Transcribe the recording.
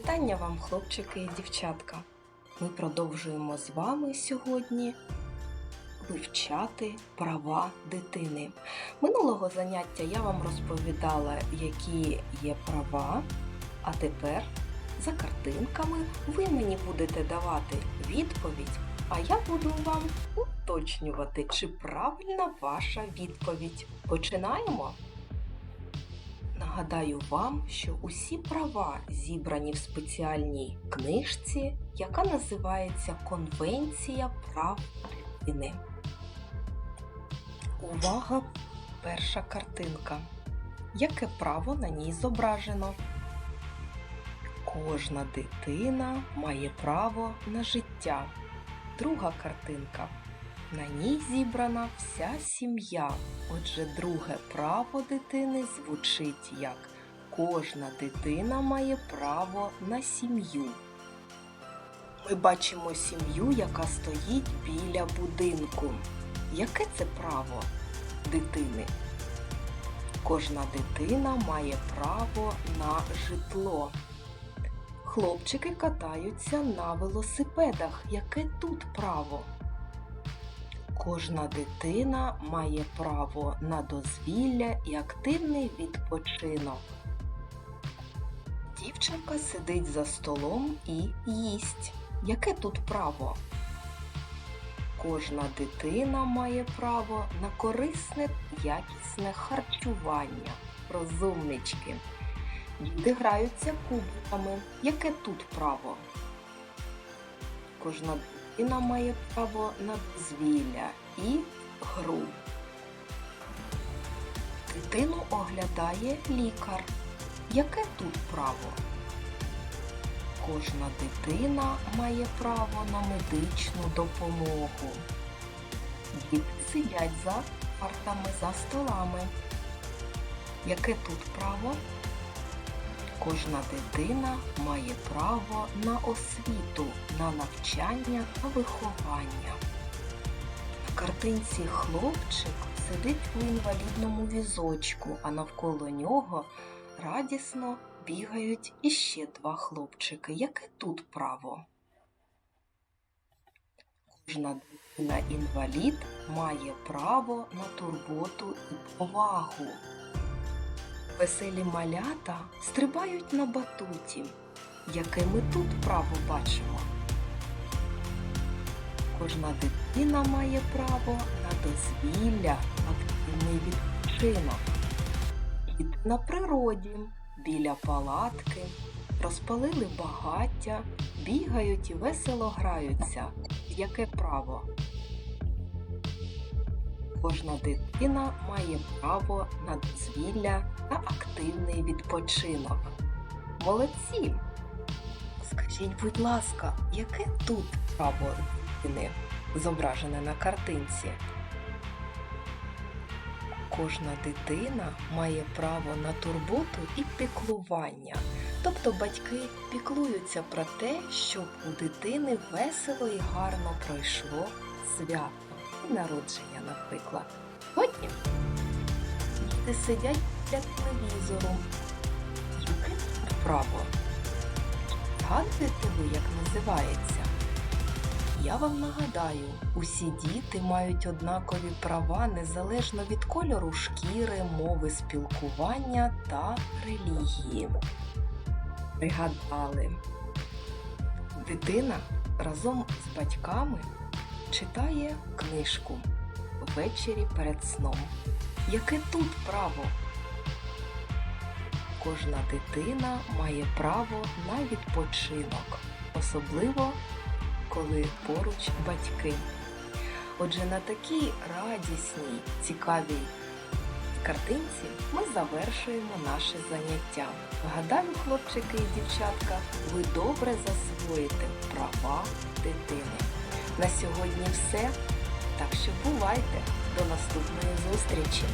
Вітання вам, хлопчики і дівчатка. Ми продовжуємо з вами сьогодні вивчати права дитини. Минулого заняття я вам розповідала, які є права, а тепер за картинками ви мені будете давати відповідь, а я буду вам уточнювати, чи правильна ваша відповідь. Починаємо? Нагадаю вам, що усі права зібрані в спеціальній книжці, яка називається Конвенція прав дитини. Увага! Перша картинка. Яке право на ній зображено? Кожна дитина має право на життя. Друга картинка. На ній зібрана вся сім'я. Отже, друге право дитини звучить як кожна дитина має право на сім'ю. Ми бачимо сім'ю, яка стоїть біля будинку. Яке це право дитини? Кожна дитина має право на житло. Хлопчики катаються на велосипедах. Яке тут право? Кожна дитина має право на дозвілля і активний відпочинок. Дівчинка сидить за столом і їсть. Яке тут право? Кожна дитина має право на корисне якісне харчування. Розумнички. Діти граються кубиками. Яке тут право? Кожна дитина має право на дозвілля і гру. Дитину оглядає лікар. Яке тут право? Кожна дитина має право на медичну допомогу. Діти сидять за партами, за столами. Яке тут право? Кожна дитина має право на освіту, на навчання та виховання. В картинці хлопчик сидить у інвалідному візочку, а навколо нього радісно бігають іще два хлопчики. Яке тут право? Кожна дитина інвалід має право на турботу і повагу. Веселі малята стрибають на батуті. Яке ми тут право бачимо? Кожна дитина має право на дозвілля, активний відпочинок. Діти на природі, біля палатки, розпалили багаття, бігають і весело граються. Яке право? Кожна дитина має право на дозвілля та активний відпочинок. Молодці! Скажіть, будь ласка, яке тут право зображене на картинці? Кожна дитина має право на турботу і піклування. Тобто батьки піклуються про те, щоб у дитини весело і гарно пройшло свято і народження, наприклад. Потім діти сидять біля телевізору. Яке тут право? Згадуєте ви, як називається? Я вам нагадаю, усі діти мають однакові права незалежно від кольору шкіри, мови спілкування та релігії. Пригадали, дитина разом з батьками читає книжку ввечері перед сном. Яке тут право? Кожна дитина має право на відпочинок, особливо коли поруч батьки. Отже, на такій радісній, цікавій картинці ми завершуємо наше заняття. Гадаю, хлопчики і дівчатка, ви добре засвоїте права дитини. На сьогодні все. Так що бувайте! До наступної зустрічі!